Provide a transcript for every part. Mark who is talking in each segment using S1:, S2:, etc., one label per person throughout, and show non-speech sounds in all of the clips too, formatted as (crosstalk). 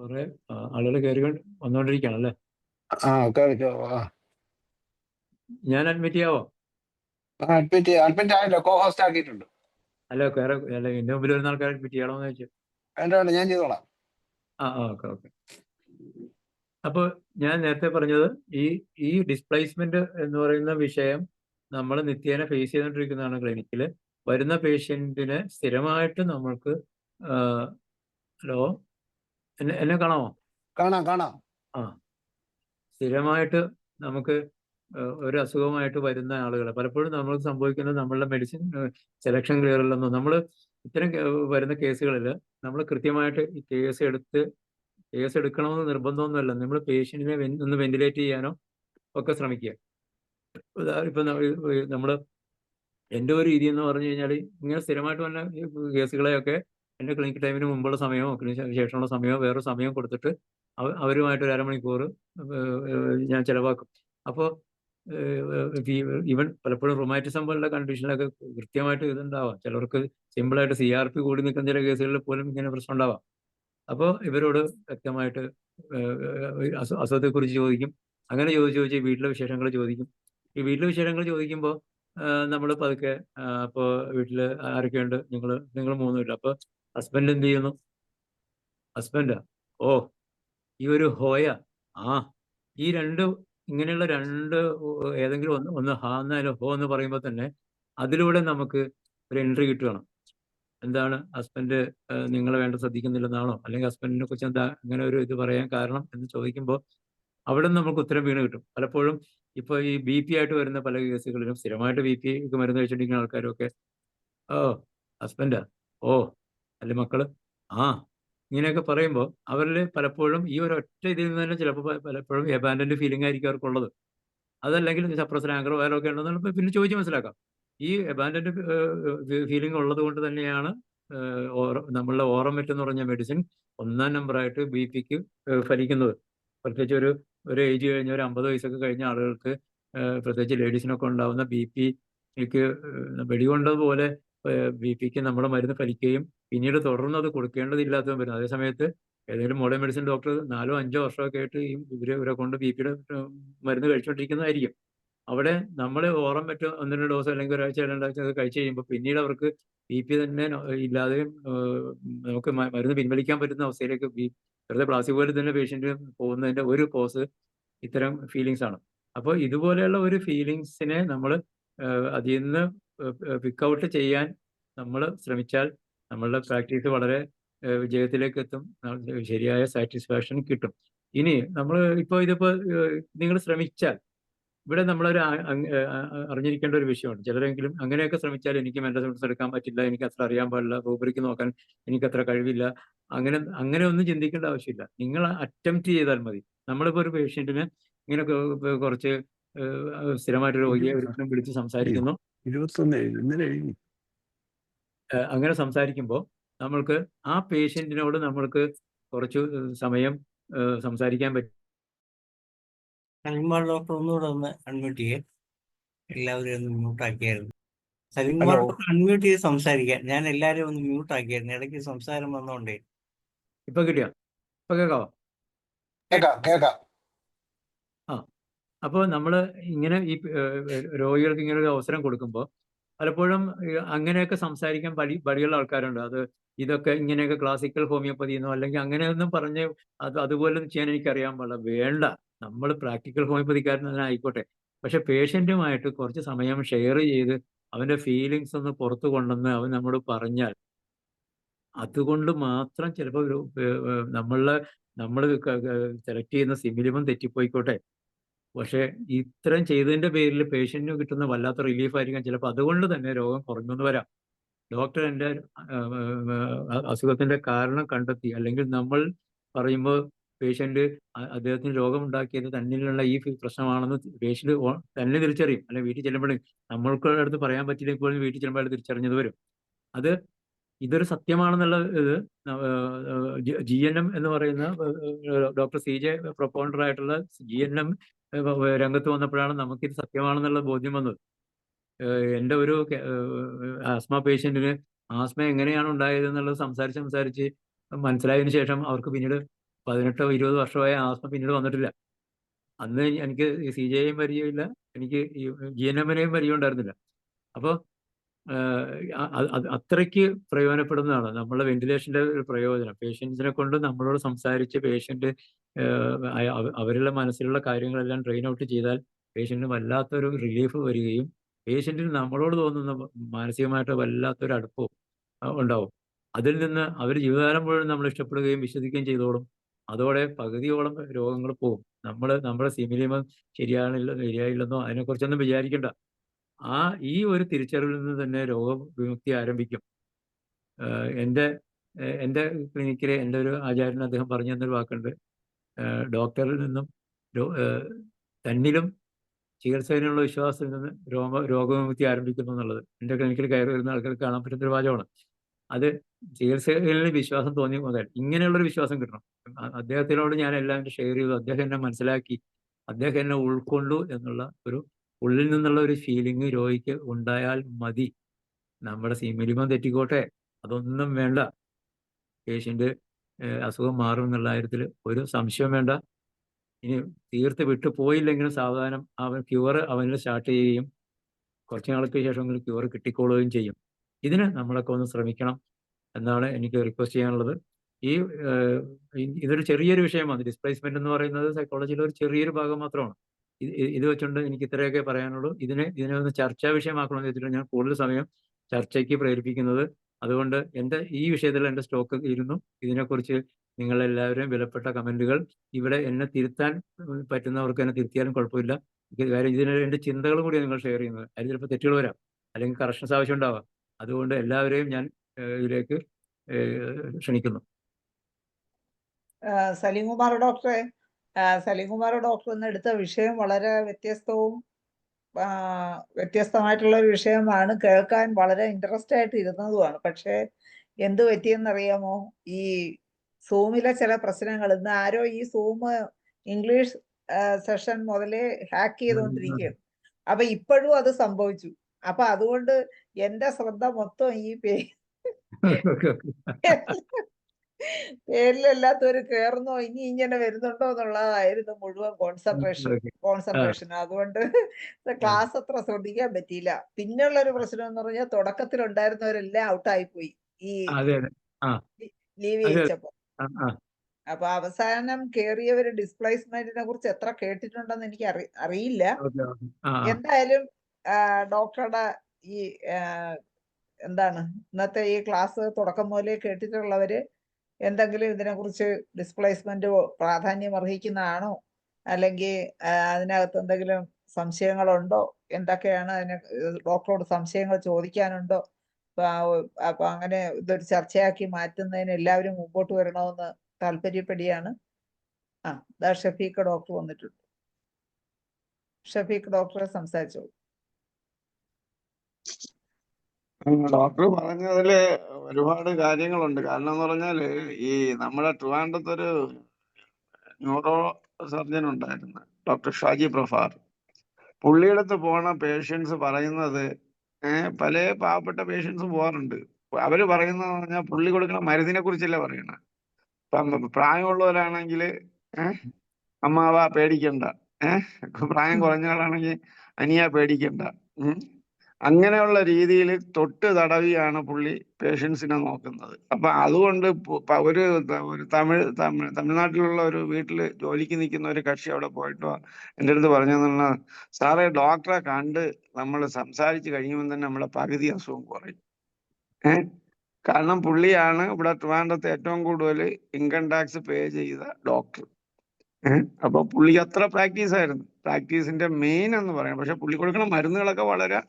S1: കുറെ ആളുകൾ കയറി വന്നുകൊണ്ടിരിക്കുകയാണ് അല്ലേ ഞാൻ അഡ്മിറ്റ് ചെയ്യാവോ?
S2: അഡ്മിറ്റ് അഡ്മിറ്റ് ആയല്ലോ കോ ഹോസ്റ്റ് ആക്കിയിട്ടുണ്ട്.
S1: അല്ല കയറി അല്ല എന്റെ മുമ്പിൽ വരുന്ന ആൾക്കാരെ അഡ്മിറ്റ് ചെയ്യണമെന്ന് ചോദിച്ചു.
S2: വേണ്ട വേണ്ട ഞാൻ ചെയ്തോളാം.
S1: ആ ആ ഓക്കെ ഓക്കെ. അപ്പോൾ ഞാൻ നേരത്തെ പറഞ്ഞത് ഈ ഈ ഡിസ്പ്ലേസ്മെന്റ് എന്ന് പറയുന്ന വിഷയം നമ്മൾ നിത്യേന ഫേസ് ചെയ്തുകൊണ്ടിരിക്കുന്നതാണ് ക്ലിനിക്കിൽ വരുന്ന പേഷ്യന്റിനെ സ്ഥിരമായിട്ട് നമ്മൾക്ക് ഹലോ എന്നെ കാണാമോ?
S2: കാണാം കാണാം.
S1: ആ. സ്ഥിരമായിട്ട് നമുക്ക് ഒരു അസുഖമായിട്ട് വരുന്ന ആളുകൾ പലപ്പോഴും നമ്മൾ സംഭവിക്കുന്നത് നമ്മളുടെ മെഡിസിൻ സെലക്ഷൻ ക്ലിയർ അല്ലെന്നോ. നമ്മൾ ഇത്തരം വരുന്ന കേസുകളിൽ നമ്മൾ കൃത്യമായിട്ട് ഈ കേസ് എടുത്ത് കേസ് എടുക്കണമെന്ന് നിർബന്ധമൊന്നുമല്ല. നമ്മൾ പേഷ്യന്റിനെ ഒന്ന് വെന്റിലേറ്റ് ചെയ്യാനോ ഒക്കെ ശ്രമിക്കുക. ഇപ്പം നമ്മൾ എന്റെ ഒരു രീതി എന്ന് പറഞ്ഞു കഴിഞ്ഞാൽ ഇങ്ങനെ സ്ഥിരമായിട്ട് വന്ന കേസുകളെയൊക്കെ എന്റെ ക്ലിനിക് ടൈമിന് മുമ്പുള്ള സമയമോ ക്ലിനിക്ക് ശേഷമുള്ള സമയമോ വേറെ സമയം കൊടുത്തിട്ട് അവരുമായിട്ട് ഒരു അരമണിക്കൂർ ഞാൻ ചിലവാക്കും. അപ്പോൾ ഈവൻ പലപ്പോഴും റൊമാറ്റിസം പോലുള്ള കണ്ടീഷനിലൊക്കെ കൃത്യമായിട്ട് ഇതുണ്ടാവാം. ചിലർക്ക് സിമ്പിളായിട്ട് സി ആർ പി കൂടി നിൽക്കുന്ന ചില കേസുകളിൽ പോലും ഇങ്ങനെ പ്രശ്നം ഉണ്ടാവാം. അപ്പോൾ ഇവരോട് വ്യക്തമായിട്ട് അസു അസുഖത്തെക്കുറിച്ച് ചോദിക്കും. അങ്ങനെ ചോദിച്ച് ചോദിച്ച് വീട്ടിലെ വിശേഷങ്ങൾ ചോദിക്കും. ഈ വീട്ടിലെ വിശേഷങ്ങൾ ചോദിക്കുമ്പോൾ നമ്മൾ പതുക്കെ അപ്പോൾ വീട്ടിൽ ആരൊക്കെയുണ്ട്? നിങ്ങൾ നിങ്ങൾ മൂന്നുമില്ല അപ്പോൾ ഹസ്ബൻഡ് എന്ത് ചെയ്യുന്നു? ഹസ്ബൻഡ് ഓ ഈ ഒരു ഹോയ. ആ ഈ രണ്ട് ഇങ്ങനെയുള്ള രണ്ട് ഏതെങ്കിലും ഒന്ന് ഒന്ന് ഹാ എന്നാലും ഹോ എന്ന് പറയുമ്പോൾ തന്നെ അതിലൂടെ നമുക്ക് ഒരു എൻട്രി കിട്ടുകയാണ്. എന്താണ് ഹസ്ബൻഡ് നിങ്ങളെ വേണ്ട ശ്രദ്ധിക്കുന്നില്ലെന്നാണോ? അല്ലെങ്കിൽ ഹസ്ബൻഡിനെ കുറിച്ച് എന്താ അങ്ങനെ ഒരു ഇത് പറയാൻ കാരണം എന്ന് ചോദിക്കുമ്പോൾ അവിടെ നിന്ന് നമുക്ക് ഉത്തരം വീണ് കിട്ടും. പലപ്പോഴും ഇപ്പോൾ ഈ ബി പി ആയിട്ട് വരുന്ന പല കേസുകളിലും സ്ഥിരമായിട്ട് ബി പി മരുന്ന് കഴിച്ചിട്ടിരിക്കുന്ന ആൾക്കാരൊക്കെ ഓ ഹസ്ബൻഡാ ഓ അല്ലെ മക്കൾ? ആ ഇങ്ങനെയൊക്കെ പറയുമ്പോൾ അവരിൽ പലപ്പോഴും ഈ ഒരു ഒറ്റ ഇതിൽ നിന്ന് തന്നെ ചിലപ്പോൾ പലപ്പോഴും എബാൻഡന്റ് ഫീലിംഗ് ആയിരിക്കും അവർക്കുള്ളത് അതല്ലെങ്കിൽ സപ്രസ് ആങ്കറോ ഒക്കെ ഉണ്ടെന്ന് പിന്നെ ചോദിച്ച് മനസ്സിലാക്കാം. ഈ എബാൻഡന്റ് ഫീലിംഗ് ഉള്ളത് കൊണ്ട് തന്നെയാണ് നമ്മളുടെ ഓറമെറ്റ് എന്ന് പറഞ്ഞ മെഡിസിൻ ഒന്നാം നമ്പറായിട്ട് ബി പിക്ക് ഫലിക്കുന്നത്. പ്രത്യേകിച്ച് ഒരു ഒരു ഏജ് കഴിഞ്ഞ ഒരു അമ്പത് വയസ്സൊക്കെ കഴിഞ്ഞ ആളുകൾക്ക് പ്രത്യേകിച്ച് ലേഡീസിനൊക്കെ ഉണ്ടാകുന്ന ബി പിക്ക് വെടികൊണ്ടതുപോലെ ബി പിക്ക് നമ്മുടെ മരുന്ന് ഫലിക്കുകയും പിന്നീട് തുടർന്ന് അത് കൊടുക്കേണ്ടതില്ലാത്തതും വരുന്നു. അതേസമയത്ത് ഏതെങ്കിലും മോഡേൺ മെഡിസിൻ ഡോക്ടർ നാലോ അഞ്ചോ വർഷമൊക്കെ ആയിട്ട് ഈ ഇവരെ ഇവരെ കൊണ്ട് ബി പിയുടെ മരുന്ന് കഴിച്ചുകൊണ്ടിരിക്കുന്നതായിരിക്കും അവിടെ നമ്മൾ ഓറം മറ്റോ ഒന്ന് രണ്ട് ഡോസ് അല്ലെങ്കിൽ ഒരാഴ്ച രണ്ടാഴ്ച കഴിച്ച് കഴിയുമ്പോൾ പിന്നീട് അവർക്ക് ബി പി തന്നെ ഇല്ലാതെ നമുക്ക് മരുന്ന് പിൻവലിക്കാൻ പറ്റുന്ന അവസ്ഥയിലേക്ക് ബി വെറുതെ പ്ലാസിബോയിൽ തന്നെ പേഷ്യന്റ് പോകുന്നതിന്റെ ഒരു കോസ് ഇത്തരം ഫീലിങ്സ് ആണ്. അപ്പോൾ ഇതുപോലെയുള്ള ഒരു ഫീലിങ്സിനെ നമ്മൾ അതിൽ നിന്ന് പിക്ക് ഔട്ട് ചെയ്യാൻ നമ്മൾ ശ്രമിച്ചാൽ നമ്മളുടെ പ്രാക്ടീസ് വളരെ വിജയത്തിലേക്ക് എത്തും ശരിയായ സാറ്റിസ്ഫാക്ഷൻ കിട്ടും. ഇനി നമ്മൾ ഇപ്പോൾ ഇതിപ്പോൾ നിങ്ങൾ ശ്രമിച്ചാൽ ഇവിടെ നമ്മളൊരു അറിഞ്ഞിരിക്കേണ്ട ഒരു വിഷയമാണ് ചിലരെങ്കിലും അങ്ങനെയൊക്കെ ശ്രമിച്ചാൽ എനിക്ക് സയൻസ് എടുക്കാൻ പറ്റില്ല എനിക്ക് അത്ര അറിയാൻ പാടില്ല റൂബറിക്ക് നോക്കാൻ എനിക്ക് അത്ര കഴിവില്ല. അങ്ങനെ അങ്ങനെ ഒന്നും ചിന്തിക്കേണ്ട ആവശ്യമില്ല. നിങ്ങൾ അറ്റംപ്റ്റ് ചെയ്താൽ മതി. നമ്മളിപ്പോൾ ഒരു പേഷ്യന്റിന് ഇങ്ങനെ കുറച്ച് സ്ഥിരമായിട്ട് രോഗിയെ ഒരിക്കലും വിളിച്ച് സംസാരിക്കുന്നു.
S2: ഇരുപത്തൊന്ന് എഴുതി. ഇന്നലെ എഴുതി
S1: അങ്ങനെ സംസാരിക്കുമ്പോൾ നമ്മൾക്ക് ആ പേഷ്യന്റിനോട് നമ്മൾക്ക് കുറച്ച് സമയം സംസാരിക്കാൻ പറ്റും
S3: ഡോക്ടർ ഒന്നുകൂടെ ഒന്ന് അൺമ്യൂട്ട് ചെയ്യേ. എല്ലാവരും ഒന്ന് മ്യൂട്ട് ആക്കിയായിരുന്നു. സലിംകുമാർ
S2: ഹലോ.
S3: ഡോക്ടർ അൺമ്യൂട്ട് ചെയ്ത് സംസാരിക്കാൻ ഞാൻ എല്ലാവരും ഒന്ന് മ്യൂട്ട് ആക്കിയായിരുന്നു. ഇടയ്ക്ക് സംസാരം വന്നോണ്ടേ.
S1: ഇപ്പൊ കിട്ടിയോ? ഇപ്പൊ കേൾക്കാവോ
S2: കേക്കാം കേക്കാം.
S1: അപ്പോൾ നമ്മൾ ഇങ്ങനെ ഈ രോഗികൾക്ക് ഇങ്ങനെ ഒരു അവസരം കൊടുക്കുമ്പോൾ പലപ്പോഴും അങ്ങനെയൊക്കെ സംസാരിക്കാൻ പടി പടിയുള്ള ആൾക്കാരുണ്ട്. അത് ഇതൊക്കെ ഇങ്ങനെയൊക്കെ ക്ലാസിക്കൽ ഹോമിയോപ്പതി എന്നോ അല്ലെങ്കിൽ അങ്ങനെയൊന്നും പറഞ്ഞ് അത് അതുപോലെ ചെയ്യാൻ എനിക്ക് അറിയാൻ പാടില്ല. വേണ്ട. നമ്മൾ പ്രാക്ടിക്കൽ ഹോമിയോപ്പതിക്കാരൻ തന്നെ ആയിക്കോട്ടെ. പക്ഷെ പേഷ്യന്റുമായിട്ട് കുറച്ച് സമയം ഷെയർ ചെയ്ത് അവന്റെ ഫീലിങ്സ് ഒന്ന് പുറത്തു കൊണ്ടുവന്ന് അവൻ നമ്മോട് പറഞ്ഞാൽ അതുകൊണ്ട് മാത്രം ചിലപ്പോൾ നമ്മളെ നമ്മൾ സെലക്ട് ചെയ്യുന്ന സിമിലിമം തെറ്റിപ്പോയിക്കോട്ടെ. പക്ഷെ ഇത്രയും ചെയ്തതിന്റെ പേരിൽ പേഷ്യന്റിന് കിട്ടുന്ന വല്ലാത്ത റിലീഫ് ആയിരിക്കാം. ചിലപ്പോൾ അതുകൊണ്ട് തന്നെ രോഗം കുറഞ്ഞു എന്ന് വരാം. ഡോക്ടർ എന്റെ അസുഖത്തിന്റെ കാരണം കണ്ടെത്തി. അല്ലെങ്കിൽ നമ്മൾ പറയുമ്പോൾ പേഷ്യന്റ് അദ്ദേഹത്തിന് രോഗമുണ്ടാക്കിയത് തന്നിലുള്ള ഈ പ്രശ്നമാണെന്ന് പേഷ്യന്റ് തന്നെ തിരിച്ചറിയും. അല്ലെങ്കിൽ വീട്ടിൽ ചെല്ലുമ്പോഴും നമ്മൾക്ക് അടുത്ത് പറയാൻ പറ്റില്ലെങ്കിൽ പോലും വീട്ടിൽ ചെല്ലുമ്പോൾ തിരിച്ചറിഞ്ഞത് വരും. അത് ഇതൊരു സത്യമാണെന്നുള്ള ഇത് ജി എൻ എം എന്ന് പറയുന്ന ഡോക്ടർ സി ജെ പ്രൊപ്പൗണ്ടർ ആയിട്ടുള്ള ജി എൻ എം രംഗത്ത് വന്നപ്പോഴാണ് നമുക്കിത് സത്യമാണെന്നുള്ള ബോധ്യം വന്നത്. എന്റെ ഒരു ആസ്മ പേഷ്യന്റിന് ആസ്മ എങ്ങനെയാണ് ഉണ്ടായത് എന്നുള്ളത് സംസാരിച്ച് സംസാരിച്ച് മനസ്സിലായതിനു ശേഷം അവർക്ക് പിന്നീട് പതിനെട്ടോ ഇരുപത് വർഷമായ ആസ്മ പിന്നീട് വന്നിട്ടില്ല. അന്ന് എനിക്ക് സി ജെ എയും പരിചയമില്ല എനിക്ക് ജി എൻ എമ്മിനെയും പരിചയം ഉണ്ടായിരുന്നില്ല. അപ്പോൾ അത്രയ്ക്ക് പ്രയോജനപ്പെടുന്നതാണ് നമ്മളെ വെന്റിലേഷന്റെ ഒരു പ്രയോജനം. പേഷ്യൻസിനെ കൊണ്ട് നമ്മളോട് സംസാരിച്ച് പേഷ്യന്റ് അവരുടെ മനസ്സിലുള്ള കാര്യങ്ങളെല്ലാം ട്രെയിൻ ഔട്ട് ചെയ്താൽ പേഷ്യന്റിന് വല്ലാത്തൊരു റിലീഫ് വരികയും പേഷ്യന്റിന് നമ്മളോട് തോന്നുന്ന മാനസികമായിട്ട് വല്ലാത്തൊരു അടുപ്പവും ഉണ്ടാവും. അതിൽ നിന്ന് അവർ ജീവിതകാലം മുഴുവൻ നമ്മൾ ഇഷ്ടപ്പെടുകയും വിശ്വസിക്കുകയും ചെയ്തോളും. അതോടെ പകുതിയോളം രോഗങ്ങൾ പോകും. നമ്മൾ നമ്മുടെ സിമിലിമം ശരിയാണില്ല ശരിയായില്ലെന്നോ അതിനെക്കുറിച്ചൊന്നും വിചാരിക്കണ്ട. ആ ഈ ഒരു തിരിച്ചറിവിൽ നിന്ന് തന്നെ രോഗവിമുക്തി ആരംഭിക്കും. എന്റെ എന്റെ ക്ലിനിക്കിലെ എന്റെ ഒരു ആചാര്യൻ അദ്ദേഹം പറഞ്ഞു തന്നൊരു വാക്കുണ്ട്. ഡോക്ടറിൽ നിന്നും തന്നിലും ചികിത്സയിലുള്ള വിശ്വാസത്തിൽ നിന്ന് രോഗ രോഗവിമുക്തി ആരംഭിക്കുന്നു എന്നുള്ളത്. എന്റെ ക്ലിനിക്കിൽ കയറി വരുന്ന ആൾക്കാർ കാണാൻ പറ്റുന്ന ഒരു വാചകമാണ്. അത് ചികിത്സയിൽ വിശ്വാസം തോന്നി മുതൽ ഇങ്ങനെയുള്ളൊരു വിശ്വാസം കിട്ടണം. അദ്ദേഹത്തിനോട് ഞാൻ എല്ലാം ഷെയർ ചെയ്തു. അദ്ദേഹം എന്നെ മനസ്സിലാക്കി. അദ്ദേഹം എന്നെ ഉൾക്കൊണ്ടു എന്നുള്ള ഒരു ഉള്ളിൽ നിന്നുള്ള ഒരു ഫീലിംഗ് രോഗിക്ക് ഉണ്ടായാൽ മതി. നമ്മുടെ സീമിലിമം തെറ്റിക്കോട്ടെ. അതൊന്നും വേണ്ട. പേഷ്യന്റ് അസുഖം മാറും എന്നുള്ള കാര്യത്തിൽ ഒരു സംശയം വേണ്ട. ഇനി തീർത്ത് വിട്ടു പോയില്ലെങ്കിലും സാവധാനം അവൻ ക്യൂർ അവനിൽ സ്റ്റാർട്ട് ചെയ്യുകയും കുറച്ച് നാൾക്ക് ശേഷം ക്യൂർ കിട്ടിക്കോളുകയും ചെയ്യും. ഇതിന് നമ്മളൊക്കെ ഒന്ന് ശ്രമിക്കണം എന്നാണ് എനിക്ക് റിക്വസ്റ്റ് ചെയ്യാനുള്ളത്. ഈ ഇതൊരു ചെറിയൊരു വിഷയമാണ്. ഡിസ്പ്ലേസ്മെന്റ് എന്ന് പറയുന്നത് സൈക്കോളജിയിലെ ഒരു ചെറിയൊരു ഭാഗം മാത്രമാണ്. ഇത് ഇത് വെച്ചുകൊണ്ട് എനിക്ക് ഇത്രയൊക്കെ പറയാനുള്ളൂ. ഇതിനെ ഇതിനെ ഒന്ന് ചർച്ചാ വിഷയമാക്കണമെന്ന് വെച്ചിട്ട് ഞാൻ കൂടുതൽ സമയം ചർച്ചയ്ക്ക് പ്രേരിപ്പിക്കുന്നത്. അതുകൊണ്ട് എന്റെ ഈ വിഷയത്തിൽ എന്റെ സ്റ്റോക്ക് ഇരുന്നു. ഇതിനെക്കുറിച്ച് നിങ്ങളെല്ലാവരും വിലപ്പെട്ട കമന്റുകൾ ഇവിടെ എന്നെ തിരുത്താൻ പറ്റുന്നവർക്ക് എന്നെ തിരുത്തിയാലും കുഴപ്പമില്ല. കാര്യം ഇതിന് എന്റെ ചിന്തകളും കൂടി നിങ്ങൾ ഷെയർ ചെയ്യുന്നത്. അതിൽ ചിലപ്പോൾ തെറ്റുകൾ വരാം. അല്ലെങ്കിൽ കറക്ഷൻസ് ആവശ്യം ഉണ്ടാവാം അതുകൊണ്ട് എല്ലാവരെയും ഞാൻ ഇതിലേക്ക് ക്ഷണിക്കുന്നു.
S4: സലീം സലീംകുമാർ ഡോക്ടറെ സലീം സലീംകുമാർ ഡോക്ടർ ഇന്ന് എടുത്ത വിഷയം വളരെ വ്യത്യസ്തവും വ്യത്യസ്തമായിട്ടുള്ള ഒരു വിഷയമാണ്. കേൾക്കാൻ വളരെ ഇൻട്രസ്റ്റ് ആയിട്ട് ഇരുന്നതുമാണ്. പക്ഷേ എന്ത് പറ്റിയെന്നറിയാമോ? ഈ സൂമിലെ ചില പ്രശ്നങ്ങൾ. ഇന്ന് ആരോ ഈ സൂം ഇംഗ്ലീഷ് സെഷൻ മുതലേ ഹാക്ക് ചെയ്തുകൊണ്ടിരിക്കുകയാണ്. അപ്പൊ ഇപ്പോഴും അത് സംഭവിച്ചു. അപ്പൊ അതുകൊണ്ട് എന്റെ ശ്രദ്ധ മൊത്തം ഈ പേ (laughs) (laughs) (laughs) പേരിലല്ലാത്തവര് കേറുന്നോ ഇനി ഇങ്ങനെ വരുന്നുണ്ടോ എന്നുള്ളതായിരുന്നു മുഴുവൻ കോൺസെൻട്രേഷൻ കോൺസെൻട്രേഷൻ അതുകൊണ്ട് ക്ലാസ് അത്ര ശ്രദ്ധിക്കാൻ പറ്റിയില്ല. പിന്നെയുള്ള ഒരു പ്രശ്നം എന്ന് പറഞ്ഞാൽ തുടക്കത്തിൽ ഉണ്ടായിരുന്നവരെല്ലാം ഔട്ടായി പോയി ഈ ലീവ്
S1: ചെയ്തപ്പോ
S4: ചെയ്യിച്ചപ്പോ അപ്പൊ അവസാനം കേറിയവര് ഡിസ്പ്ലേസ്മെന്റിനെ കുറിച്ച് എത്ര കേട്ടിട്ടുണ്ടെന്ന് എനിക്ക് അറി അറിയില്ല. എന്തായാലും ഡോക്ടറുടെ ഈ എന്താണ് ഇന്നത്തെ ഈ ക്ലാസ് തുടക്കം മുതലേ കേട്ടിട്ടുള്ളവര് എന്തെങ്കിലും ഇതിനെക്കുറിച്ച് ഡിസ്പ്ലേസ്മെന്റ് പ്രാധാന്യം അർഹിക്കുന്നതാണോ? അല്ലെങ്കിൽ അതിനകത്ത് എന്തെങ്കിലും സംശയങ്ങളുണ്ടോ? എന്തൊക്കെയാണ് അതിനെ ഡോക്ടറോട് സംശയങ്ങൾ ചോദിക്കാനുണ്ടോ? അപ്പൊ അങ്ങനെ ഇതൊരു ചർച്ചയാക്കി മാറ്റുന്നതിന് എല്ലാവരും മുമ്പോട്ട് വരണമെന്ന് താല്പര്യപ്പെടുകയാണ്. ആ ദാ ഷഫീഖ് ഡോക്ടർ വന്നിട്ടുണ്ട്. ഷഫീഖ് ഡോക്ടറെ സംസാരിച്ചോളൂ.
S2: ഡോക്ടർ പറഞ്ഞതിൽ ഒരുപാട് കാര്യങ്ങളുണ്ട്. കാരണം എന്ന് പറഞ്ഞാൽ ഈ നമ്മുടെ ട്രിവാൻഡ്രത്തൊരു ന്യൂറോ സർജൻ ഉണ്ടായിരുന്നു ഡോക്ടർ ഷാജി പ്രഫാർ പുള്ളിയുടെ അടുത്ത് പോണ പേഷ്യൻസ് പറയുന്നത് ഏഹ് പല പാവപ്പെട്ട പേഷ്യൻസ് പോകാറുണ്ട് അവർ പറയുന്നത് പറഞ്ഞാൽ പുള്ളി കൊടുക്കുന്ന മരുന്നിനെ കുറിച്ചല്ല പറയണ പ്രായമുള്ളവരാണെങ്കിൽ ഏഹ് അമ്മാവ പേടിക്കണ്ട. ഏഹ് പ്രായം കുറഞ്ഞ ആളാണെങ്കിൽ അനിയ പേടിക്കണ്ട. അങ്ങനെയുള്ള രീതിയിൽ തൊട്ട് തടവിയാണ് പുള്ളി പേഷ്യൻസിനെ നോക്കുന്നത്. അപ്പൊ അതുകൊണ്ട് ഒരു ഒരു തമിഴ് തമിഴ് തമിഴ്നാട്ടിലുള്ള ഒരു വീട്ടിൽ ജോലിക്ക് നിൽക്കുന്ന ഒരു കക്ഷി അവിടെ പോയിട്ടോ എന്റെ അടുത്ത് പറഞ്ഞതെന്നാ സാറേ ഡോക്ടറെ കണ്ട് നമ്മൾ സംസാരിച്ച് കഴിയുമ്പോൾ തന്നെ നമ്മളെ പകുതി അസുഖം കുറയും. ഏഹ് കാരണം പുള്ളിയാണ് ഇവിടെ ട്രിവാൻഡ്രത്ത് ഏറ്റവും കൂടുതൽ ഇൻകം ടാക്സ് പേ ചെയ്ത ഡോക്ടർ. അപ്പൊ പുള്ളി അത്ര പ്രാക്ടീസ് ആയിരുന്നു പ്രാക്ടീസിന്റെ മെയിൻ എന്ന് പറയാം. പക്ഷെ പുള്ളി കൊടുക്കുന്ന മരുന്നുകളൊക്കെ വളരെ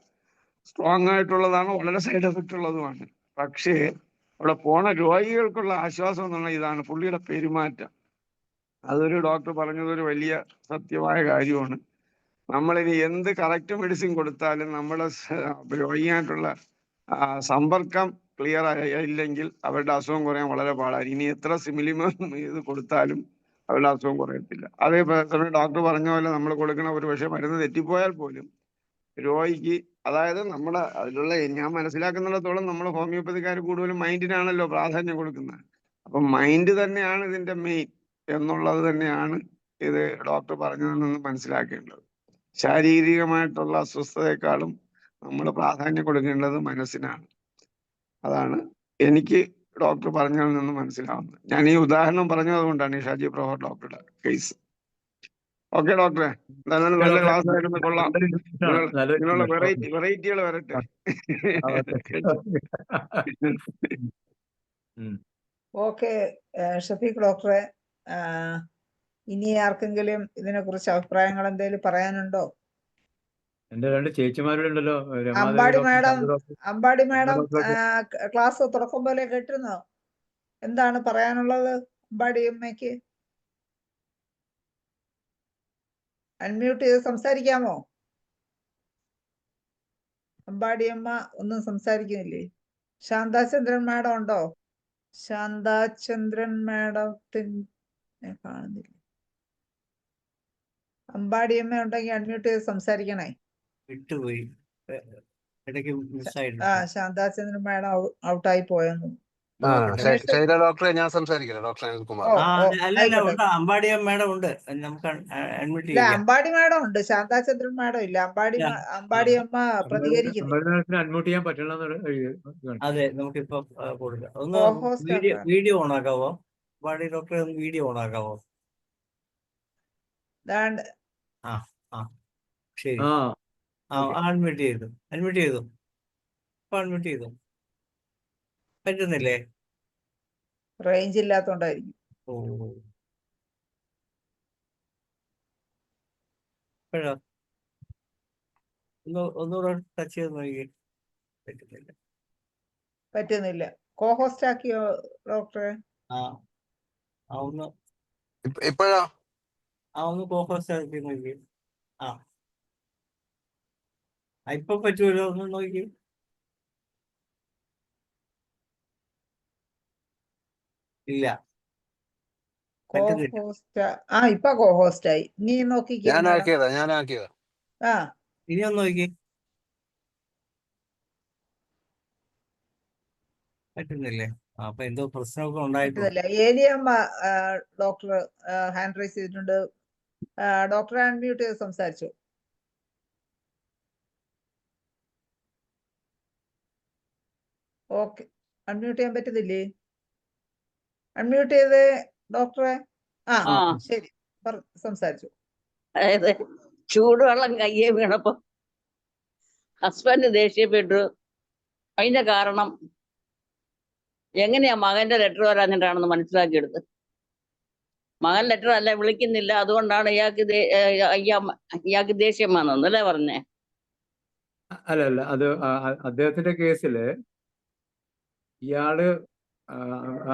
S2: സ്ട്രോങ് ആയിട്ടുള്ളതാണ് വളരെ സൈഡ് എഫക്റ്റ് ഉള്ളതുമാണ്. പക്ഷേ അവിടെ പോണ രോഗികൾക്കുള്ള ആശ്വാസം എന്നുള്ള ഇതാണ് പുള്ളിയുടെ പെരുമാറ്റം. അതൊരു ഡോക്ടർ പറഞ്ഞത് ഒരു വലിയ സത്യമായ കാര്യമാണ്. നമ്മളിനി എന്ത് കറക്റ്റ് മെഡിസിൻ കൊടുത്താലും നമ്മുടെ രോഗിയായിട്ടുള്ള സമ്പർക്കം ക്ലിയർ ആയില്ലെങ്കിൽ അവരുടെ അസുഖം കുറയാൻ വളരെ പാടാണ്. ഇനി എത്ര സിമിലിമം ഇത് കൊടുത്താലും അവരുടെ അസുഖം കുറയത്തില്ല. അതേപോലെ ഡോക്ടർ പറഞ്ഞ പോലെ നമ്മൾ കൊടുക്കുന്ന ഒരു പക്ഷേ മരുന്ന് തെറ്റിപ്പോയാൽ പോലും രോഗിക്ക് അതായത് നമ്മുടെ അതിലുള്ള ഞാൻ മനസ്സിലാക്കുന്നിടത്തോളം നമ്മൾ ഹോമിയോപ്പതിക്കാർ കൂടുതലും മൈൻഡിനാണല്ലോ പ്രാധാന്യം കൊടുക്കുന്നത്. അപ്പൊ മൈൻഡ് തന്നെയാണ് ഇതിന്റെ മെയിൻ എന്നുള്ളത് തന്നെയാണ് ഇത് ഡോക്ടർ പറഞ്ഞതിൽ നിന്ന് മനസ്സിലാക്കേണ്ടത്. ശാരീരികമായിട്ടുള്ള അസ്വസ്ഥതയെക്കാളും നമ്മൾ പ്രാധാന്യം കൊടുക്കേണ്ടത് മനസ്സിനാണ്. അതാണ് എനിക്ക് ഡോക്ടർ പറഞ്ഞതിൽ നിന്ന് മനസ്സിലാവുന്നത്. ഞാൻ ഈ ഉദാഹരണം പറഞ്ഞത് കൊണ്ടാണ് ഈ ഷാജി പ്രഭ ഡോക്ടറുടെ കേസ് ഓക്കെ ഡോക്ടറെ എന്തായാലും നല്ല ക്ലാസ് ആയിരുന്നു. കൊള്ളാം.
S1: ആണ്.
S2: വെറൈറ്റി വെറൈറ്റികൾ വരട്ടെ.
S4: ഓക്കെ. ഷഫീഖ് ഡോക്ടറെ ആ, ഇനി ആർക്കെങ്കിലും ഇതിനെ കുറിച്ച് അഭിപ്രായങ്ങൾ എന്തെങ്കിലും പറയാനുണ്ടോ?
S1: എന്റെ രണ്ട് ചേച്ചിമാരുണ്ടല്ലോ
S4: Ambadi madam. Ambadi madam class തുടക്കം പോലെ കേട്ടിരുന്നോ? എന്താണ് പറയാനുള്ളത് അമ്പാടി അമ്മയ്ക്ക്? അൺമ്യൂട്ട് ചെയ്ത് സംസാരിക്കാമോ? അമ്പാടി അമ്മ ഒന്നും സംസാരിക്കുന്നില്ലേ? ശാന്താചന്ദ്രൻ മാഡം ഉണ്ടോ? ശാന്താചന്ദ്രൻ മാഡത്തിന് കാണുന്നില്ല. അമ്പാടി അമ്മ ഉണ്ടെങ്കിൽ അൺമ്യൂട്ട് ചെയ്ത് സംസാരിക്കണേ.
S3: വിട്ടുപോയി.
S4: ആ ശാന്താചന്ദ്രൻ മാഡം ഔട്ടായി പോയെന്നു
S5: ശൈല ഡോക്ടറെ ഞാൻ സംസാരിക്കില്ല ഡോക്ടർ അനിൽകുമാർ
S3: ഉണ്ട്. അമ്പാടിയ മേഡം ഉണ്ട്. നമുക്ക് അഡ്മിറ്റ്
S4: ഇല്ല
S3: ചെയ്യാം.
S4: അമ്പാടി മാഡം ഉണ്ട്. ശാന്താചന്ദ്രൻ മാഡം ഇല്ല. അമ്പാടി. അമ്പാടി അമ്മ പ്രതികരിക്കുന്നു.
S1: അൺമ്യൂട്ട് ചെയ്യാൻ
S3: അതെ നമുക്കിപ്പോ ആ, കൊടുക്കാം. ഒന്ന്
S4: Co-host
S3: വീഡിയോ. വീഡിയോ ഓൺ ആക്കാവോ? അമ്പാടി ഡോക്ടറെ ഒന്ന് വീഡിയോ ഓൺ ആക്കാവോ?
S4: ദാണ്ട്.
S3: ശരി.
S1: ആ.
S3: ആ അൺമ്യൂട്ട് ചെയ്തു. അൺമ്യൂട്ട് ചെയ്തു. ഇപ്പൊ അൺമ്യൂട്ട് ചെയ്തു. പറ്റുന്നില്ലേ?
S4: റേഞ്ച് ഇല്ലാത്തോണ്ടായിരിക്കും.
S3: ഓ. ഇപ്പഴോ? ഒന്ന് ഒന്നുകൂടെ ടച്ച് ചെയ്ത് നോക്കി പറ്റുന്നില്ല.
S4: പറ്റുന്നില്ല. കോഹോസ്റ്റ് ആക്കിയോ ഡോക്ടറെ
S3: ആ. ആ ഒന്ന്.
S5: ഇപ്പ- ഇപ്പഴോ?
S3: ആ ഒന്ന് കോഫോസ്റ്റ് ആക്കി നോക്കി ആ. ആ, ഇപ്പൊ പറ്റുമല്ലോ ഒന്ന് നോക്കി ഇല്ല.
S4: ആ ഇപ്പൊ കോഹോസ്റ്റ് ആയി. നീ നോക്കിക്കേ
S5: ഞാൻ. ആക്കിയതാ ഞാൻ ആക്കിയതാ.
S4: ആ.
S3: ഇനി ഒന്ന് നോക്കി. പറ്റുന്നില്ലേ ആ, അപ്പൊ എന്തോ പ്രശ്നമൊക്കെ
S4: ഏലിയമ്മ ഡോക്ടർ ഹാൻഡ് റൈസ് ചെയ്തിട്ടുണ്ട്. അൺമ്യൂട്ട് ചെയ്ത് സംസാരിച്ചു. ഓക്കെ. അൺമ്യൂട്ട് ചെയ്യാൻ പറ്റുന്നില്ലേ? അൺമ്യൂട്ട് ചെയ്ത് ഡോക്ടറെ? ആ. ശരി. പറ- സംസാരിച്ചു.
S6: അതായത് ചൂടുവെള്ളം കയ്യെ വീണപ്പോ ഹസ്ബൻഡ് ദേഷ്യപ്പെട്ടു. അതിന്റെ കാരണം എങ്ങനെയാ മകന്റെ ലെറ്റർ വരാഞ്ഞിട്ടാണെന്ന് മനസ്സിലാക്കിയെടുത്ത്. മകൻ ലെറ്റർ അല്ല വിളിക്കുന്നില്ല. അതുകൊണ്ടാണ് ഇയാൾക്ക് ഇയാൾക്ക് ദേഷ്യം വന്നല്ലേ പറഞ്ഞേ?
S1: അല്ല അല്ല. അത് അദ്ദേഹത്തിന്റെ കേസിൽ ഇയാൾ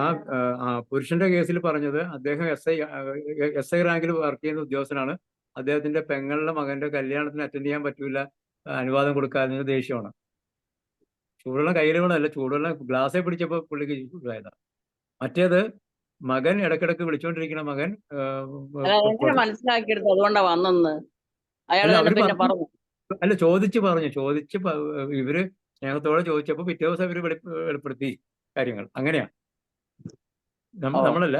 S1: ആ പുരുഷന്റെ കേസിൽ പറഞ്ഞത് അദ്ദേഹം എസ് ഐ എസ് ഐ റാങ്കിൽ വർക്ക് ചെയ്യുന്ന ഉദ്യോഗസ്ഥനാണ്. അദ്ദേഹത്തിന്റെ പെങ്ങളുടെ മകന്റെ കല്യാണത്തിന് അറ്റൻഡ് ചെയ്യാൻ പറ്റൂല അനുവാദം കൊടുക്കാതിന് ദേഷ്യമാണ്. ചൂടുവെള്ളം കയ്യിൽ വീണല്ല ചൂടുവെള്ളം ഗ്ലാസ്സെ പിടിച്ചപ്പോൾ പുള്ളിക്ക് ഇതായതാ മറ്റേത് മകൻ ഇടക്കിടക്ക് വിളിച്ചോണ്ടിരിക്കുന്ന മകൻ
S6: അല്ല മനസ്സിലാക്കിയെടുത്ത് അതുകൊണ്ടാ വന്നെന്ന്.
S1: ചോദിച്ച് പറഞ്ഞു. ചോദിച്ച് ഇവർ സ്നേഹത്തോടെ ചോദിച്ചപ്പോ പിറ്റേ ദിവസം ഇവർ വെളി വെളിപ്പെടുത്തി. കാര്യങ്ങൾ.
S6: അങ്ങനെയാണ്.
S1: നമ്മളല്ല.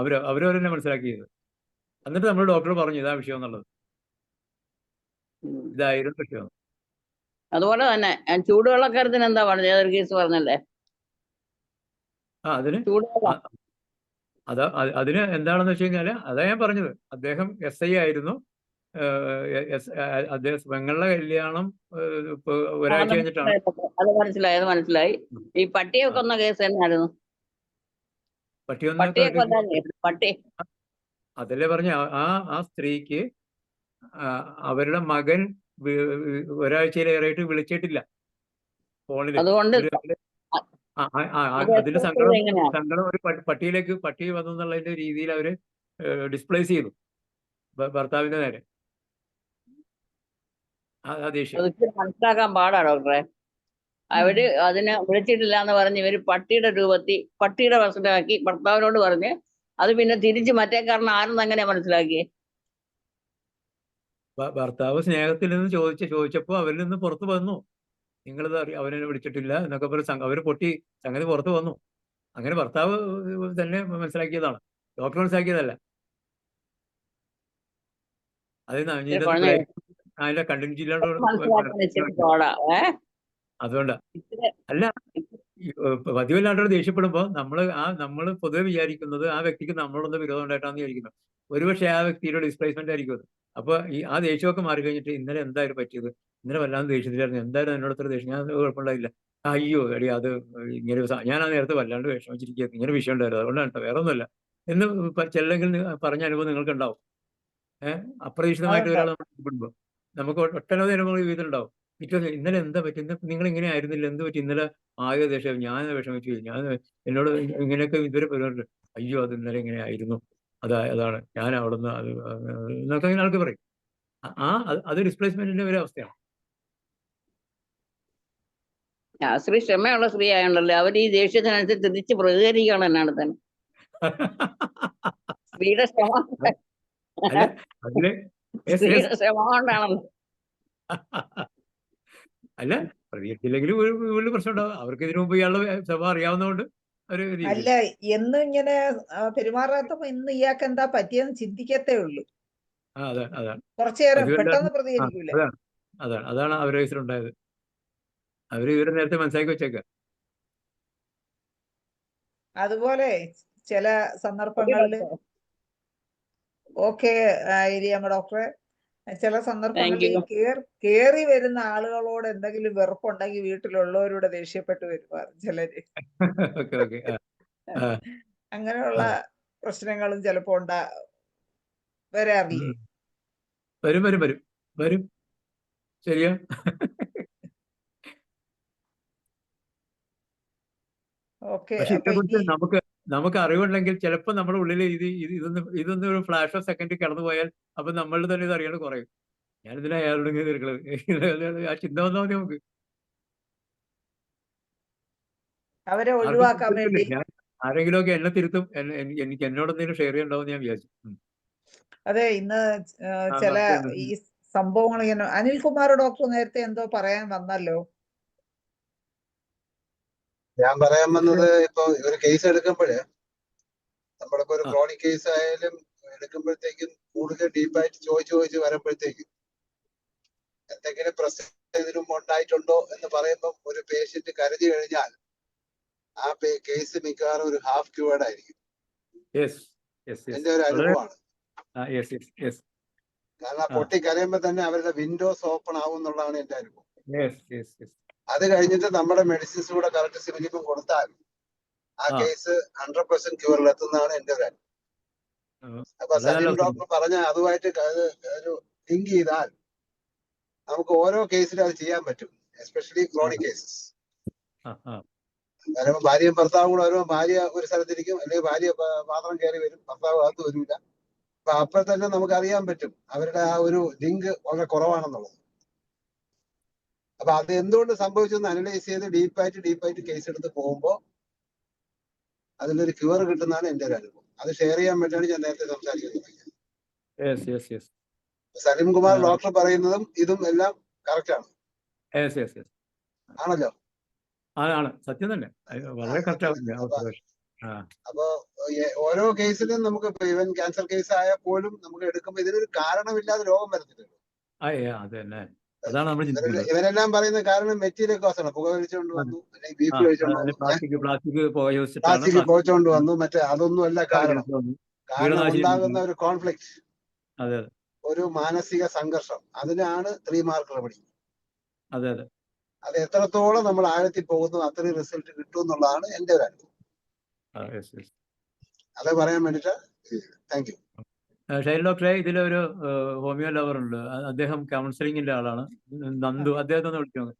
S1: അവർ അവരവർ തന്നെ മനസ്സിലാക്കിയത്. എന്നിട്ട് നമ്മൾ ഡോക്ടർ പറഞ്ഞു ഇതാ വിഷയം എന്നുള്ളത്. ഇതായിരുന്നു വിഷയം.
S6: അതുപോലെ തന്നെ ചൂടുവെള്ളക്കാരത്തിന് എന്താ പറഞ്ഞത്? കേസ് പറഞ്ഞല്ലേ?
S1: ആ അതിന് അതാ അതിന് എന്താണെന്ന് വെച്ച് കഴിഞ്ഞാൽ അതാ ഞാൻ പറഞ്ഞത്. അദ്ദേഹം എസ് ഐ ആയിരുന്നു. അദ്ദേഹം പെങ്ങളുടെ കല്യാണം ഒരാഴ്ച കഴിഞ്ഞിട്ടാണ്.
S6: അത് മനസ്സിലായി അത് മനസ്സിലായി. ഈ പട്ടിയെ കൊന്ന കേസ് എന്നായിരുന്നു പട്ടി.
S1: അതല്ലേ പറഞ്ഞ ആ ആ- സ്ത്രീക്ക് അവരുടെ മകൻ ഒരാഴ്ചയിലേറെയായിട്ട് വിളിച്ചിട്ടില്ല. ഫോണിൽ
S6: എത്ര
S1: സങ്കടം? സങ്കടം ഒരു പട്ടിയിലേക്ക് പട്ടി വന്നു എന്നുള്ളതിന്റെ രീതിയിൽ അവർ ഡിസ്പ്ലേസ് ചെയ്തു. ഭർത്താവിന്റെ നേരെ ആ ആ ദേഷ്യം
S6: അത് ഇച്ചിരി മനസ്സിലാക്കാൻ പാടാ ഡോക്ടറെ. അവർ അതിനെ വിളിച്ചിട്ടില്ല എന്ന് പറഞ്ഞ് ഇവർ പട്ടിയുടെ രൂപത്തിൽ പട്ടിയുടെ മനസ്സിലാക്കി ഭർത്താവിനോട് പറഞ്ഞ് അത് പിന്നെ തിരിച്ച് മറ്റേ കാരണം ആരും അങ്ങനെ മനസ്സിലാക്കി
S1: ഭർത്താവ് സ്നേഹത്തിൽ നിന്ന് ചോദിച്ച ചോദിച്ചപ്പോ അവരിൽ നിന്ന് പുറത്തു വന്നു. നിങ്ങളിത് അവനെ വിളിച്ചിട്ടില്ല എന്നൊക്കെ പറഞ്ഞ് അവർ പൊട്ടി സംഗതി പുറത്തു വന്നു. അങ്ങനെ ഭർത്താവ് തന്നെ മനസ്സിലാക്കിയതാണ്. ഡോക്ടർ മനസ്സിലാക്കിയതല്ല. അത്
S6: ഇച്ചിരി പാടാ ഏ?
S1: അതുകൊണ്ടാ. അല്ല പതിവല്ലാണ്ടോട് ദേഷ്യപ്പെടുമ്പോ നമ്മൾ ആ നമ്മൾ പൊതുവെ വിചാരിക്കുന്നത് ആ വ്യക്തിക്ക് നമ്മളൊന്ന് വിരോധം ഉണ്ടായിട്ടാന്ന് വിചാരിക്കുന്നത് ഒരുപക്ഷെ ആ വ്യക്തിയുടെ ഡിസ്പ്ലേസ്മെന്റ് ആയിരിക്കും അത് അപ്പൊ ഈ ആ ദേഷ്യമൊക്കെ മാറി കഴിഞ്ഞിട്ട് ഇന്നലെ എന്തായാലും പറ്റിയത്? ഇന്നലെ വല്ലാതെ ദേഷ്യത്തിലായിരുന്നു. എന്തായാലും എന്നോട് അത്ര ദേഷ്യം? ഞാൻ കുഴപ്പമുണ്ടായില്ല. അയ്യോ എടി അത് ഇങ്ങനെ ഞാൻ ആ നേരത്തെ വല്ലാണ്ട് വിഷമിച്ചിരിക്കുന്നു ഇങ്ങനെ വിഷയം ഉണ്ടായിരുന്നു. അതുകൊണ്ടാണ് കേട്ടോ. വേറെ ഒന്നുമല്ല എന്ന് ചെല്ലെങ്കിൽ പറഞ്ഞ അനുഭവം നിങ്ങൾക്ക് ഉണ്ടാവും ഏഹ് അപ്രതീക്ഷിതമായിട്ട് ഒരാൾ നമ്മൾ നമുക്ക് ഒട്ടനവധി അനുഭവങ്ങൾ ജീവിതത്തിൽ ഉണ്ടാവും പിറ്റേ ഇന്നലെ എന്താ പറ്റി? ഇന്ന് നിങ്ങൾ ഇങ്ങനെ ആയിരുന്നില്ല. എന്ത് പറ്റി? ഇന്നലെ ആകെ ദേഷ്യം. ഞാൻ വിഷമിച്ചു. ഞാൻ എന്നോട് ഇങ്ങനെയൊക്കെ ഇതുവരെ പറഞ്ഞിട്ടുണ്ട് അയ്യോ അത് ഇന്നലെ ഇങ്ങനെ ആയിരുന്നു. അതാ അതാണ്. ഞാൻ അവിടുന്ന് അത് എന്നൊക്കെ ഇങ്ങനെ ആൾക്ക് പറയും. ആ- അത് ഡിസ്പ്ലേസ്മെന്റിന്റെ ഒരു അവസ്ഥയാണ്.
S6: സ്ത്രീ ക്ഷമയുള്ള സ്ത്രീ ആയതുകൊണ്ടല്ലേ അവർ ഈ ദേഷ്യത്തിനനുസരിച്ച് തിരിച്ച് പ്രതികരിക്കണം എന്നാണ് തന്നെ. (laughs) സ്ത്രീയുടെ ക്ഷമ.
S1: അതിൽ yes, yes. (laughs) അല്ല പ്രതികരിച്ചില്ലെങ്കിലും ഒരു വലിയ പ്രശ്നം ഉണ്ടാവും അവർക്ക് ഇതിനു മുമ്പ് ഇയാളുടെ സഭ അറിയാവുന്നതുകൊണ്ട് ഒരു ഇത് ചെയ്യും.
S4: അല്ല എന്നും ഇങ്ങനെ ആ, പെരുമാറാത്തപ്പോ ഇന്ന് ഇയാൾക്ക് എന്താ പറ്റിയെന്ന് ചിന്തിക്കത്തേ ഉള്ളൂ.
S1: ആ അതാണ് അതാണ്
S4: കുറച്ചേരം
S1: അതുകൊണ്ടാണ്
S4: പെട്ടെന്ന്
S1: ആ,
S4: പ്രതികരിക്കൂല?
S1: അതാണ് അതാണ് അതാണ് അവരുടെ കേസിലുണ്ടായത് അവർ ഇവരെ നേരത്തെ മനസ്സിലാക്കി വെച്ചേക്ക.
S4: അതുപോലെ ചില സന്ദർഭങ്ങളിൽ ഓക്കെ ആയിരിക്കാം ഡോക്ടറെ. ചില സന്ദർഭങ്ങളിൽ കേർ കേറി വരുന്ന ആളുകളോട് എന്തെങ്കിലും വെറുപ്പുണ്ടെങ്കിൽ വീട്ടിലുള്ളവരോട് ദേഷ്യപ്പെട്ട് വരുവാറ് ചിലര്.
S1: Okay okay.
S4: അങ്ങനെയുള്ള പ്രശ്നങ്ങളും ചിലപ്പോ ഉണ്ടാ വരാറില്ലേ?
S1: വരും വരും വരും. വരും. ശരിയാ?
S4: ഓക്കെ
S1: നമുക്ക് നമുക്ക് അറിവുണ്ടെങ്കിൽ ചിലപ്പോൾ നമ്മുടെ ഉള്ളിൽ ഇത് ഇതൊന്നും ഇതൊന്ന് ഒരു ഫ്ലാഷ് ഓഫ് സെക്കൻഡ് കടന്നു പോയാൽ അപ്പൊ നമ്മൾ തന്നെ ഇത് അറിയാണ്ട് കുറയും. ഞാനിതിനെ അയാളുടെ ഇങ്ങനെ തീർക്കണത് ആ ചിന്ത വന്നാൽ മതി നമുക്ക്.
S4: അവരെ ഒഴിവാക്കാൻ വേണ്ടി.
S1: ആരെങ്കിലും ഒക്കെ എന്നെ തിരുത്തും. എനിക്ക് എന്നോട് എന്തെങ്കിലും ഷെയർ ചെയ്യണ്ടാവും ഞാൻ വിചാരിച്ചു.
S4: അതെ ഇന്ന് ചില ഈ സംഭവങ്ങൾ ഇങ്ങനെ അനിൽകുമാർ ഡോക്ടർ നേരത്തെ എന്തോ പറയാൻ വന്നല്ലോ.
S7: ഞാൻ പറയാൻ വന്നത് ഇപ്പൊ ഒരു കേസ് എടുക്കുമ്പോഴേ നമ്മളിപ്പോ ഒരു. ക്രോണിക് കേസ് ആയാലും എടുക്കുമ്പോഴത്തേക്കും കൂടുതൽ ഡീപ്പായിട്ട് ചോദിച്ചു ചോദിച്ച് വരുമ്പോഴത്തേക്കും എന്തെങ്കിലും പ്രശ്നം ഇതിനു ഉണ്ടായിട്ടുണ്ടോ എന്ന് പറയുമ്പോൾ ഒരു പേഷ്യന്റ് കരുതി കഴിഞ്ഞാൽ ആ കേസ് മിക്കവാറും ഒരു ഹാഫ് ക്യൂവേഡ് ആയിരിക്കും. എന്റെ ഒരു അനുഭവമാണ് കാരണം. പൊട്ടി കരയുമ്പോ തന്നെ അവരുടെ വിൻഡോസ് ഓപ്പൺ ആവും എന്നുള്ളതാണ് എന്റെ അനുഭവം. അത് കഴിഞ്ഞിട്ട് നമ്മുടെ മെഡിസിൻസ് കൂടെ കറക്റ്റ് സിമിലിപ്പം കൊടുത്താൽ ആ. കേസ് ഹൺഡ്രഡ് പെർസെന്റ് ക്യൂറിൽ എത്തുന്നതാണ് എന്റെ ഒരു അപ്പൊ സലീം ഡോക്ടർ പറഞ്ഞ അതുമായിട്ട് ഒരു ലിങ്ക് ചെയ്താൽ നമുക്ക് ഓരോ കേസിലും അത് ചെയ്യാൻ പറ്റും എസ്പെഷ്യലി ക്രോണിക് കേസസ്. കാരണം ഭാര്യയും ഭർത്താവും കൂടെ വരുമ്പോൾ ഭാര്യ ഒരു സ്ഥലത്തിരിക്കും അല്ലെങ്കിൽ ഭാര്യ പാത്രം കയറി വരും ഭർത്താവ് അകത്ത് വരില്ല അപ്പൊ അപ്പോൾ തന്നെ നമുക്ക് അറിയാൻ പറ്റും അവരുടെ ആ ഒരു ലിങ്ക് വളരെ കുറവാണെന്നുള്ളത്. അപ്പൊ അത് എന്തുകൊണ്ട് സംഭവിച്ചെന്ന് അനലൈസ് ചെയ്ത് ഡീപ്പായിട്ട് ഡീപ്പായിട്ട് കേസ് എടുത്ത് പോകുമ്പോൾ അതിനൊരു ക്യൂർ കിട്ടുന്നതാണ് എന്റെ ഒരു അനുഭവം. അത് ഷെയർ ചെയ്യാൻ വേണ്ടിയാണ് ഞാൻ നേരത്തെ സംസാരിക്കുന്നത്. സലീം കുമാർ. ഡോക്ടർ പറയുന്നതും ഇതും എല്ലാം കറക്റ്റ് ആണ്. ആണല്ലോ?
S1: ആണ്. സത്യം തന്നെ. വളരെ കറക്റ്റ് ആവുന്നില്ല
S7: അപ്പോ ഓരോ കേസിലും നമുക്ക് ഇവൻ ക്യാൻസർ കേസ് ആയാൽ പോലും നമുക്ക് എടുക്കുമ്പോൾ ഇതിനൊരു കാരണമില്ലാതെ രോഗം വരുന്നില്ലല്ലോ
S1: അതാണ് നമ്മൾ ചിന്തിക്കുന്നത്.
S7: ഇവരെല്ലാം പറയുന്ന കാരണം മെറ്റീരിയൽ കോസ് ആണ്. പുക വലിച്ചുകൊണ്ട് വന്നു.
S1: പ്ലാസ്റ്റിക് പ്ലാസ്റ്റിക് പോയ
S7: പ്ലാസ്റ്റിക് പോയിച്ചോണ്ട് വന്നു. മറ്റേ അതൊന്നും അല്ല കാരണം. കാരണം ഉണ്ടാകുന്ന ഒരു കോൺഫ്ലിക്ട്.
S1: അതെ
S7: ഒരു മാനസിക സംഘർഷം. അതിനാണ് ത്രീ മാർക്ക് റെമഡി.
S1: അതെ അതെ.
S7: അത് എത്രത്തോളം നമ്മൾ ആഴത്തിൽ പോകുന്നു അത്രയും റിസൾട്ട് കിട്ടും എന്നുള്ളതാണ് എന്റെ ഒരു അനുഭവം. അത് പറയാൻ വേണ്ടിട്ട് താങ്ക് യു.
S1: ഷൈൽ ഡോക്ടറെ ഇതിലൊരു ഹോമിയോ ലവർ ഉണ്ട്. അദ്ദേഹം കൗൺസിലിംഗിന്റെ ആളാണ്. നന്ദു അദ്ദേഹത്തെ ഒന്ന് വിളിച്ചു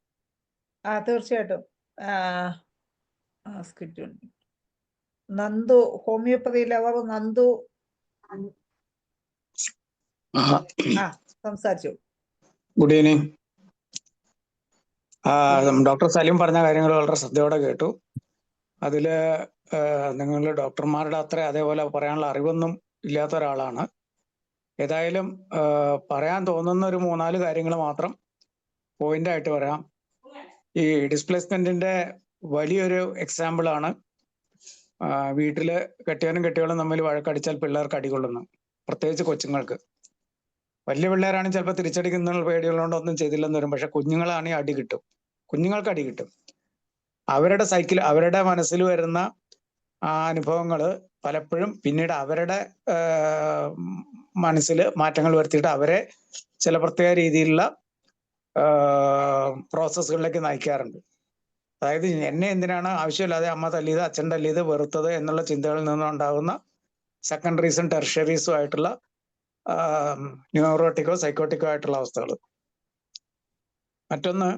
S4: ആ തീർച്ചയായിട്ടും. Nandu homoeopathy lover Nandu. സംസാരിച്ചു.
S8: Good evening. ഡോക്ടർ സലീം പറഞ്ഞ കാര്യങ്ങൾ വളരെ ശ്രദ്ധയോടെ കേട്ടു. അതിൽ നിങ്ങളുടെ ഡോക്ടർമാരുടെ അത്ര അതേപോലെ പറയാനുള്ള അറിവൊന്നും ഇല്ലാത്ത ഒരാളാണ്. ഏതായാലും പറയാൻ തോന്നുന്ന ഒരു മൂന്നാൽ കാര്യങ്ങൾ മാത്രം പോയിന്റ് ആയിട്ട് പറയാം. ഈ ഡിസ്പ്ലേസ്മെന്റിന്റെ വലിയൊരു എക്സാമ്പിൾ ആണ് വീട്ടിൽ കെട്ടിയവനും കെട്ടിയവളും തമ്മിൽ വഴക്കടിച്ചാൽ പിള്ളേർക്ക് അടികൊള്ളുന്നു. പ്രത്യേകിച്ച് കൊച്ചുങ്ങൾക്ക്. വലിയ പിള്ളേരാണ് ചിലപ്പോൾ തിരിച്ചടിക്കുന്ന പേടികളുകൊണ്ട് ഒന്നും ചെയ്തില്ലെന്ന് വരും. പക്ഷെ കുഞ്ഞുങ്ങളാണെങ്കിൽ അടി കിട്ടും. കുഞ്ഞുങ്ങൾക്ക് അടി കിട്ടും. അവരുടെ സൈക്കിൾ അവരുടെ മനസ്സിൽ വരുന്ന ആ അനുഭവങ്ങൾ പലപ്പോഴും പിന്നീട് അവരുടെ മനസ്സിൽ മാറ്റങ്ങൾ വരുത്തിയിട്ട് അവരെ ചില പ്രത്യേക രീതിയിലുള്ള പ്രോസസ്സുകളിലേക്ക് നയിക്കാറുണ്ട്. അതായത് എന്നെ എന്തിനാണ് ആവശ്യമില്ലാതെ അമ്മ തല്ലിയത് അച്ഛൻ തല്ലിയത് വെറുത്തത് എന്നുള്ള ചിന്തകളിൽ നിന്നുണ്ടാകുന്ന സെക്കൻഡറീസും ടെർഷറീസും ആയിട്ടുള്ള ന്യൂറോട്ടിക്കോ സൈക്കോട്ടിക്കോ ആയിട്ടുള്ള അവസ്ഥകൾ മറ്റൊന്ന്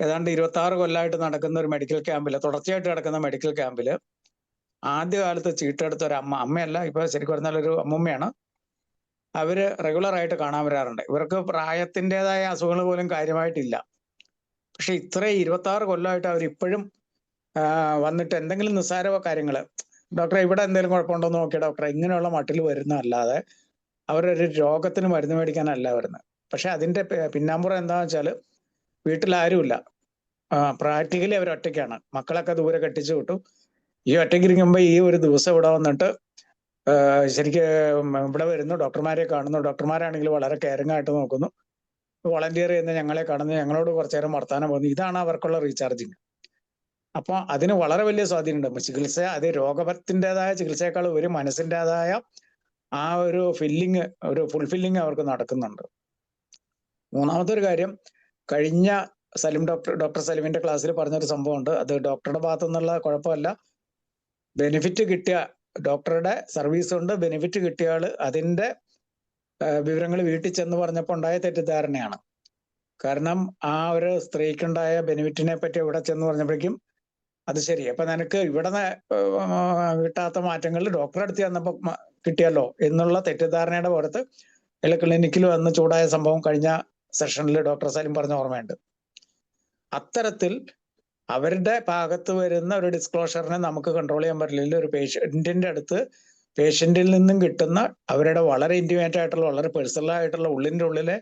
S8: ഏതാണ്ട് ഇരുപത്തി ആറ് കൊല്ലമായിട്ട് നടക്കുന്ന ഒരു മെഡിക്കൽ ക്യാമ്പിൽ തുടർച്ചയായിട്ട് നടക്കുന്ന മെഡിക്കൽ ക്യാമ്പിൽ ആദ്യകാലത്ത് ചീട്ടെടുത്ത ഒരു അമ്മ അമ്മയല്ല ഇപ്പൊ ശരിക്കും പറഞ്ഞാൽ ഒരു അമ്മൂമ്മയാണ്. അവർ റെഗുലർ ആയിട്ട് കാണാൻ വരാറുണ്ട്. ഇവർക്ക് പ്രായത്തിന്റെതായ അസുഖങ്ങൾ പോലും കാര്യമായിട്ടില്ല. പക്ഷെ ഇത്രയും ഇരുപത്തി ആറ് കൊല്ലമായിട്ട് അവർ ഇപ്പോഴും വന്നിട്ട് എന്തെങ്കിലും നിസ്സാര കാര്യങ്ങൾ ഡോക്ടറെ ഇവിടെ എന്തെങ്കിലും കുഴപ്പമുണ്ടോ നോക്കിയ ഡോക്ടറെ ഇങ്ങനെയുള്ള മട്ടിൽ വരുന്നതല്ലാതെ അവരൊരു രോഗത്തിന് മരുന്ന് മേടിക്കാനല്ല വരുന്നത്. പക്ഷെ അതിന്റെ പിന്നാമ്പുറം എന്താണെന്ന് വെച്ചാൽ വീട്ടിൽ ആരുമില്ല. പ്രാക്ടിക്കലി അവർ ഒറ്റയ്ക്കാണ് മക്കളൊക്കെ ദൂരെ കെട്ടിച്ചു വിട്ടു. ഈ ഒറ്റയ്ക്ക് ഇരിക്കുമ്പോൾ ഈ ഒരു ദിവസം ഇവിടെ വന്നിട്ട് ശരിക്കും ഇവിടെ വരുന്നു. ഡോക്ടർമാരെ കാണുന്നു. ഡോക്ടർമാരാണെങ്കിൽ വളരെ കെയറിംഗ് ആയിട്ട് നോക്കുന്നു. വോളണ്ടിയർ ചെയ്യുന്ന ഞങ്ങളെ കാണുന്നു. ഞങ്ങളോട് കുറച്ചു നേരം വർത്താനം പോകുന്നു ഇതാണ് അവർക്കുള്ള റീചാർജിങ് അപ്പോൾ അതിന് വളരെ വലിയ സ്വാധീനമുണ്ട്. ചികിത്സ അത് രോഗത്തിന്റെതായ ചികിത്സയേക്കാൾ ഒരു മനസ്സിന്റെതായ ആ ഒരു ഫില്ലിങ് ഒരു ഫുൾഫില്ലിങ് അവർക്ക് നടക്കുന്നുണ്ട്. മൂന്നാമത്തെ ഒരു കാര്യം കഴിഞ്ഞ സലിം ഡോക്ടർ ഡോക്ടർ സലിമിന്റെ ക്ലാസ്സിൽ പറഞ്ഞൊരു സംഭവമുണ്ട്. അത് ഡോക്ടറുടെ ഭാഗത്തു നിന്നുള്ള കുഴപ്പമല്ല. ബെനിഫിറ്റ് കിട്ടിയ ഡോക്ടറുടെ സർവീസ് കൊണ്ട് ബെനിഫിറ്റ് കിട്ടിയ ആൾ അതിന്റെ വിവരങ്ങൾ വീട്ടിൽ ചെന്ന് പറഞ്ഞപ്പോൾ ഉണ്ടായ തെറ്റിദ്ധാരണയാണ്. കാരണം ആ ഒരു സ്ത്രീക്കുണ്ടായ ബെനിഫിറ്റിനെ പറ്റി ഇവിടെ ചെന്ന് പറഞ്ഞപ്പോഴേക്കും അത് ശരി. അപ്പൊ നിനക്ക് ഇവിടെ കിട്ടാത്ത മാറ്റങ്ങൾ ഡോക്ടറെ അടുത്ത് വന്നപ്പോൾ കിട്ടിയല്ലോ എന്നുള്ള തെറ്റിദ്ധാരണയുടെ പുറത്ത് ഇല്ല ക്ലിനിക്കിൽ വന്ന് ചൂടായ സംഭവം കഴിഞ്ഞ സെഷനിൽ ഡോക്ടർ സാലിം പറഞ്ഞ ഓർമ്മയുണ്ട്. അത്തരത്തിൽ അവരുടെ ഭാഗത്ത് വരുന്ന ഒരു ഡിസ്ക്ലോഷറിനെ നമുക്ക് കൺട്രോൾ ചെയ്യാൻ പറ്റില്ല. ഒരു പേഷ്യന്റിന്റെ അടുത്ത് പേഷ്യന്റിൽ നിന്നും കിട്ടുന്ന അവരുടെ വളരെ ഇന്റിമേറ്റ് ആയിട്ടുള്ള വളരെ പേഴ്സണൽ ആയിട്ടുള്ള ഉള്ളിന്റെ ഉള്ളിലെ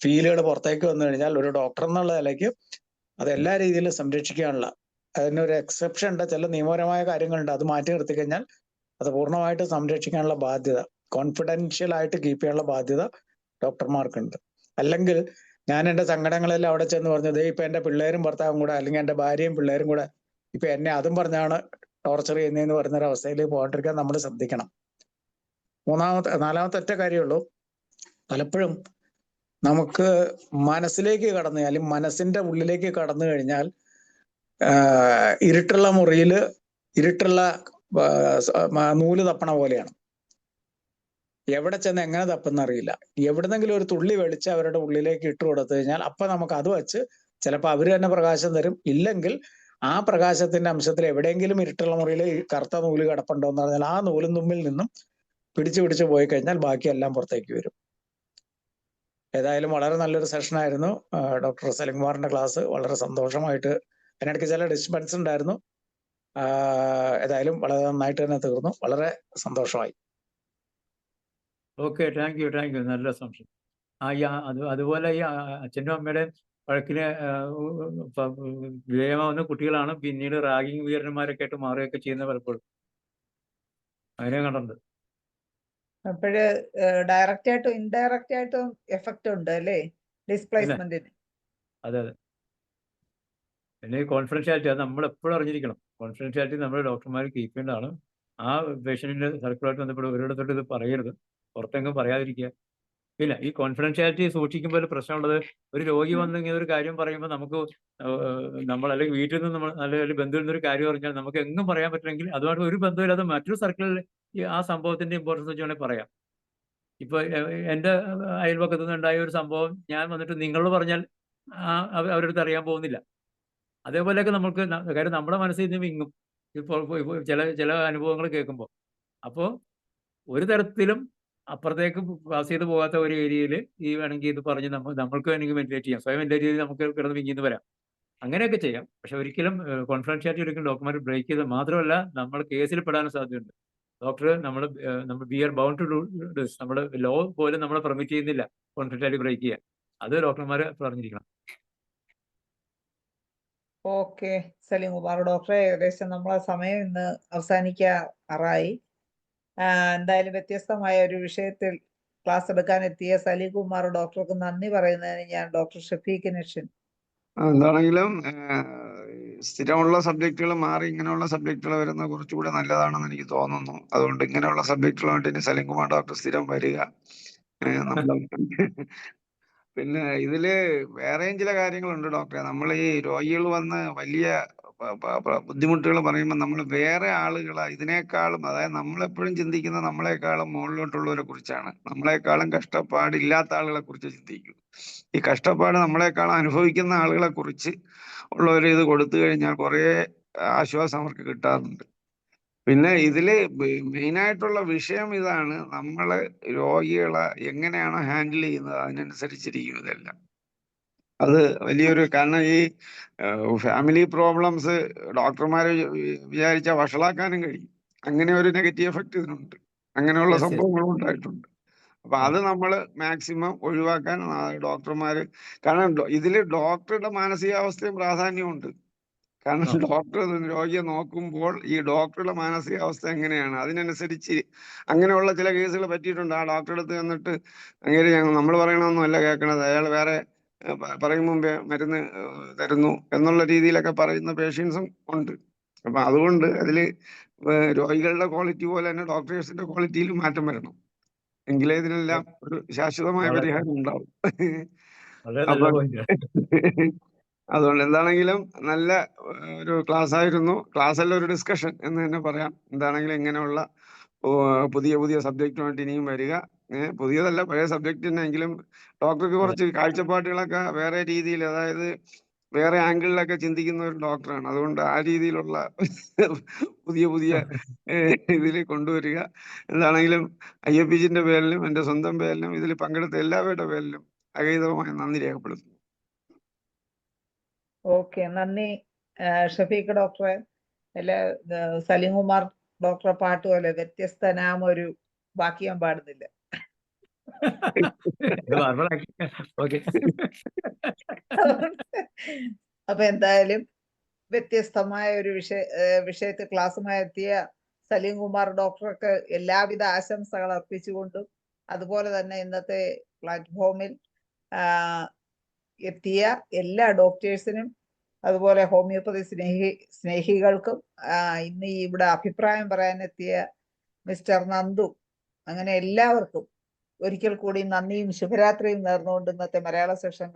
S8: ഫീലുകൾ പുറത്തേക്ക് വന്നു കഴിഞ്ഞാൽ ഒരു ഡോക്ടർ എന്നുള്ള നിലയ്ക്ക് അത് എല്ലാ രീതിയിലും സംരക്ഷിക്കാനുള്ള അതിനൊരു എക്സെപ്ഷൻ ഉണ്ട്. ചില നിയമപരമായ കാര്യങ്ങളുണ്ട്. അത് മാറ്റി നിർത്തി കഴിഞ്ഞാൽ അത് പൂർണമായിട്ട് സംരക്ഷിക്കാനുള്ള ബാധ്യത കോൺഫിഡൻഷ്യൽ ആയിട്ട് കീപ്പ് ചെയ്യാനുള്ള ബാധ്യത ഡോക്ടർമാർക്കുണ്ട് അല്ലെങ്കിൽ ഞാൻ എന്റെ സങ്കടങ്ങളെല്ലാം അവിടെ ചെന്ന് പറഞ്ഞത് ഇപ്പൊ എന്റെ പിള്ളേരും ഭർത്താവും കൂടെ അല്ലെങ്കിൽ എന്റെ ഭാര്യയും പിള്ളേരും കൂടെ ഇപ്പൊ എന്നെ അതും പറഞ്ഞാണ് ടോർച്ചർ ചെയ്യുന്നതെന്ന് പറയുന്ന ഒരു അവസ്ഥയിലേക്ക് പോകാണ്ടിരിക്കാൻ നമ്മൾ ശ്രദ്ധിക്കണം. മൂന്നാമത്തെ നാലാമത്തെ ഒറ്റ കാര്യമുള്ളൂ. പലപ്പോഴും നമുക്ക് മനസ്സിലേക്ക് കടന്നു അല്ലെങ്കിൽ മനസ്സിന്റെ ഉള്ളിലേക്ക് കടന്നു കഴിഞ്ഞാൽ ഇരുട്ടുള്ള മുറിയിൽ ഇരുട്ടുള്ള നൂൽ തപ്പണ പോലെയാണ്. എവിടെ ചെന്ന് എങ്ങനെ തപ്പെന്ന് അറിയില്ല. എവിടുന്നെങ്കിലും ഒരു തുള്ളി വെളിച്ച് അവരുടെ ഉള്ളിലേക്ക് ഇട്ട് കൊടുത്തു കഴിഞ്ഞാൽ അപ്പൊ നമുക്ക് അത് വെച്ച് ചിലപ്പോൾ അവർ തന്നെ പ്രകാശം തരും. ഇല്ലെങ്കിൽ ആ പ്രകാശത്തിന്റെ അംശത്തിൽ എവിടെയെങ്കിലും ഇരുട്ടുള്ള മുറിയിൽ കറുത്ത നൂൽ കിടപ്പുണ്ടോ എന്ന് പറഞ്ഞാൽ ആ നൂലും തുമ്പിൽ നിന്നും പിടിച്ചു പിടിച്ചു പോയി കഴിഞ്ഞാൽ ബാക്കിയെല്ലാം പുറത്തേക്ക് വരും. ഏതായാലും വളരെ നല്ലൊരു സെഷൻ ആയിരുന്നു. ഡോക്ടർ സലിംകുമാറിന്റെ ക്ലാസ് വളരെ സന്തോഷമായിട്ട് അതിനിടയ്ക്ക് ചില ഡിസ്റ്റർബൻസ് ഉണ്ടായിരുന്നു. ഏതായാലും വളരെ നന്നായിട്ട് തന്നെ തീർന്നു. വളരെ സന്തോഷമായി.
S1: Okay thank you thank you നല്ല സംശയം. ആ ഈ അത് അതുപോലെ ഈ അച്ഛനും അമ്മയുടെ വഴക്കിന് വിജയമാവുന്ന കുട്ടികളാണ് പിന്നീട് റാഗിങ് വീരന്മാരൊക്കെ ആയിട്ട് മാറുകയൊക്കെ ചെയ്യുന്നത് പലപ്പോഴും. അതിനെ കണ്ടിട്ടുണ്ട്
S4: അപ്പോഴ് ഡയറക്റ്റ് ആയിട്ടും ഇൻഡയറക്റ്റ് ആയിട്ടും എഫക്റ്റ് ഉണ്ട് അല്ലേ? ഡിസ്പ്ലേസ്മെന്റിന്
S1: അതെ അതെ. പിന്നെ കോൺഫിഡൻഷ്യാലിറ്റി അത് നമ്മൾ എപ്പോഴും അറിഞ്ഞിരിക്കണം. കോൺഫിഡൻഷ്യാലിറ്റി നമ്മൾ ഡോക്ടർമാർ കീപ്പ് ചെയ്യേണ്ടതാണ്. ആ പേഷ്യന്റിന്റെ സർക്കിളായിട്ട് ബന്ധപ്പെട്ട് ഒരിടത്തോട്ട് ഇത് പറയരുത്. പുറത്തെങ്ങും പറയാതിരിക്കുക. ഇല്ല ഈ കോൺഫിഡൻഷ്യാലിറ്റി സൂക്ഷിക്കുമ്പോൾ ഒരു പ്രശ്നമുള്ളത് ഒരു രോഗി വന്ന് ഇങ്ങനെ ഒരു കാര്യം പറയുമ്പോൾ നമുക്ക് നമ്മൾ അല്ലെങ്കിൽ വീട്ടിൽ നിന്ന് നമ്മൾ അല്ലെങ്കിൽ ബന്ധുവിൽ നിന്ന് ഒരു കാര്യം പറഞ്ഞാൽ നമുക്ക് എങ്ങും പറയാൻ പറ്റില്ലെങ്കിൽ അതുമായിട്ട് ഒരു ബന്ധമില്ലാതെ മറ്റൊരു സർക്കിളിൽ ആ സംഭവത്തിന്റെ ഇമ്പോർട്ടൻസ് വെച്ച് വേണമെങ്കിൽ പറയാം. ഇപ്പൊ എന്റെ അയൽപക്കത്തു നിന്നുണ്ടായ ഒരു സംഭവം ഞാൻ വന്നിട്ട് നിങ്ങളോട് പറഞ്ഞാൽ അവരടുത്ത് അറിയാൻ പോകുന്നില്ല. അതേപോലെയൊക്കെ നമുക്ക് കാര്യം നമ്മുടെ മനസ്സിൽ നിന്ന് വിങ്ങും. ഇപ്പോൾ ചില ചില അനുഭവങ്ങൾ കേൾക്കുമ്പോൾ. അപ്പോൾ ഒരു തരത്തിലും അപ്പുറത്തേക്ക് പാസ് ചെയ്ത് പോകാത്ത ഒരു ഏരിയയിൽ ഈ വേണമെങ്കിൽ ഇത് പറഞ്ഞ് നമ്മൾ നമ്മൾക്ക് വേണമെങ്കിൽ വെന്റിലേറ്റ് ചെയ്യാം. സ്വയം വെന്റിലേറ്റ് ചെയ്ത് നമുക്ക് കിടന്ന് വിങ്ങിന്ന് വരാം. അങ്ങനെയൊക്കെ ചെയ്യാം. പക്ഷെ ഒരിക്കലും കോൺഫിഡൻഷ്യാലിറ്റി ഒരിക്കലും ഡോക്യുമെന്റ് ബ്രേക്ക് ചെയ്ത് മാത്രമല്ല നമ്മൾ കേസിൽ പെടാനും സാധ്യതയുണ്ട്. ഡോക്ടർ നമ്മൾ നമ്മൾ be are bound to do നമ്മൾ ലോ പോലും നമ്മളെ പെർമിറ്റ് ചെയ്യുന്നില്ല കോൺഫിഡൻഷ്യാലിറ്റി ബ്രേക്ക് ചെയ്യാൻ. അത് ഡോക്ടർമാർ പറഞ്ഞിരിക്കണം.
S4: ഓക്കെ. സലീം കുമാർ ഡോക്ടറെ ഏകദേശം നമ്മളെ സമയം ഇന്ന് അവസാനിക്കാറായി. എന്തായാലും വ്യത്യസ്തമായ ഒരു വിഷയത്തിൽ ക്ലാസ് എടുക്കാൻ എത്തിയ സലീം കുമാർ ഡോക്ടർക്ക് നന്ദി പറയുന്നതിന് ഞാൻ ഡോക്ടർ ഷഫീഖ് നഷൻ.
S2: എന്താണെങ്കിലും സ്ഥിരമുള്ള സബ്ജക്റ്റുകൾ മാറി ഇങ്ങനെയുള്ള സബ്ജക്റ്റുകൾ വരുന്നത് കുറച്ചുകൂടെ നല്ലതാണെന്ന് എനിക്ക് തോന്നുന്നു. അതുകൊണ്ട് ഇങ്ങനെയുള്ള സബ്ജക്റ്റുകളുമായിട്ട് ഇനി സലിംകുമാർ ഡോക്ടർ സ്ഥിരം വരിക. പിന്നെ ഇതിൽ വേറെയും ചില കാര്യങ്ങളുണ്ട് ഡോക്ടറെ. നമ്മൾ ഈ രോഗികൾ വന്ന് വലിയ ബുദ്ധിമുട്ടുകൾ പറയുമ്പോൾ നമ്മൾ വേറെ ആളുകൾ ഇതിനേക്കാളും അതായത് നമ്മളെപ്പോഴും ചിന്തിക്കുന്ന നമ്മളെക്കാളും മുകളിലോട്ടുള്ളവരെ കുറിച്ചാണ്. നമ്മളെക്കാളും കഷ്ടപ്പാടില്ലാത്ത ആളുകളെ കുറിച്ച് ചിന്തിക്കും. ഈ കഷ്ടപ്പാട് നമ്മളെക്കാളും അനുഭവിക്കുന്ന ആളുകളെ കുറിച്ച് ഉള്ളവർ ഇത് കൊടുത്തു കഴിഞ്ഞാൽ കുറേ ആശ്വാസം അവർക്ക് കിട്ടാറുണ്ട്. പിന്നെ ഇതിൽ മെയിൻ ആയിട്ടുള്ള വിഷയം ഇതാണ് നമ്മൾ രോഗികളെ എങ്ങനെയാണോ ഹാൻഡിൽ ചെയ്യുന്നത് അതിനനുസരിച്ചിരിക്കും ഇതെല്ലാം. അത് വലിയൊരു കാരണം ഈ ഫാമിലി പ്രോബ്ലംസ് ഡോക്ടർമാര് വിചാരിച്ച വഷളാക്കാനും കഴിയും. അങ്ങനെ ഒരു നെഗറ്റീവ് എഫക്റ്റ് ഇതിനുണ്ട്. അങ്ങനെയുള്ള. സംഭവങ്ങളും ഉണ്ടായിട്ടുണ്ട്. അപ്പൊ അത് നമ്മൾ മാക്സിമം ഒഴിവാക്കാൻ ഡോക്ടർമാര് കാരണം ഇതിൽ ഇതിൽ ഡോക്ടറുടെ മാനസികാവസ്ഥയും പ്രാധാന്യമുണ്ട് കാരണം. ഡോക്ടർ രോഗിയെ നോക്കുമ്പോൾ ഈ ഡോക്ടറുടെ മാനസികാവസ്ഥ എങ്ങനെയാണ്? അതിനനുസരിച്ച് അങ്ങനെയുള്ള ചില കേസുകൾ പറ്റിയിട്ടുണ്ട്. ആ ഡോക്ടറെ അടുത്ത് ചെന്നിട്ട് അങ്ങനെ നമ്മൾ പറയണമെന്നല്ല കേൾക്കണത്. അയാൾ വേറെ പറയും മുമ്പേ മരുന്ന് തരുന്നു എന്നുള്ള രീതിയിലൊക്കെ പറയുന്ന പേഷ്യൻസും ഉണ്ട്. അപ്പൊ അതുകൊണ്ട് അതിൽ രോഗികളുടെ ക്വാളിറ്റി പോലെ തന്നെ ഡോക്ടേഴ്സിന്റെ ക്വാളിറ്റിയിലും മാറ്റം വരണം. എങ്കിലേ ഇതിനെല്ലാം ഒരു ശാശ്വതമായ പരിഹാരം ഉണ്ടാവും. അതുകൊണ്ട് എന്താണെങ്കിലും നല്ല ഒരു ക്ലാസ് ആയിരുന്നു ക്ലാസ് അല്ല ഒരു ഡിസ്കഷൻ എന്ന് തന്നെ പറയാം. എന്താണെങ്കിലും ഇങ്ങനെയുള്ള പുതിയ പുതിയ സബ്ജക്റ്റുമായിട്ട് ഇനിയും വരിക. പുതിയതല്ല പഴയ സബ്ജക്റ്റ് തന്നെയെങ്കിലും ഡോക്ടർക്ക് കുറച്ച് കാഴ്ചപ്പാടുകളൊക്കെ വേറെ രീതിയിൽ അതായത് വേറെ ആംഗിളിലൊക്കെ ചിന്തിക്കുന്ന ഒരു ഡോക്ടറാണ് അതുകൊണ്ട് ആ രീതിയിലുള്ള പുതിയ പുതിയ ഇതിൽ കൊണ്ടുവരിക. എന്താണെങ്കിലും ഐ എഫ് ജിന്റെ പേരിലും എന്റെ സ്വന്തം പേരിലും ഇതിൽ പങ്കെടുത്ത എല്ലാവരുടെ പേരിലും അഗൈതവമായ നന്ദി രേഖപ്പെടുത്തുന്നു.
S4: ഓക്കെ നന്ദി ഷഫീഖ് ഡോക്ടറെ അല്ല സലീം കുമാർ ഡോക്ടറെ പാട്ട് പോലെ വ്യത്യസ്തനാമ ബാക്കി ഞാൻ പാടുന്നില്ല. അപ്പൊ എന്തായാലും വ്യത്യസ്തമായ ഒരു വിഷയ വിഷയത്തെ ക്ലാസ്സുമായി എത്തിയ സലീം കുമാർ ഡോക്ടർക്ക് എല്ലാവിധ ആശംസകൾ അർപ്പിച്ചുകൊണ്ടും അതുപോലെ തന്നെ ഇന്നത്തെ പ്ലാറ്റ്ഫോമിൽ എത്തിയ എല്ലാ ഡോക്ടേഴ്സിനും അതുപോലെ ഹോമിയോപ്പതി സ്നേഹി സ്നേഹികൾക്കും ഇന്ന് ഇവിടെ അഭിപ്രായം പറയാനെത്തിയ മിസ്റ്റർ നന്ദു അങ്ങനെ എല്ലാവർക്കും ഒരിക്കൽ കൂടി നന്ദിയും ശുഭരാത്രിയും നേർന്നുകൊണ്ട് ഇന്നത്തെ മലയാള സെഷൻ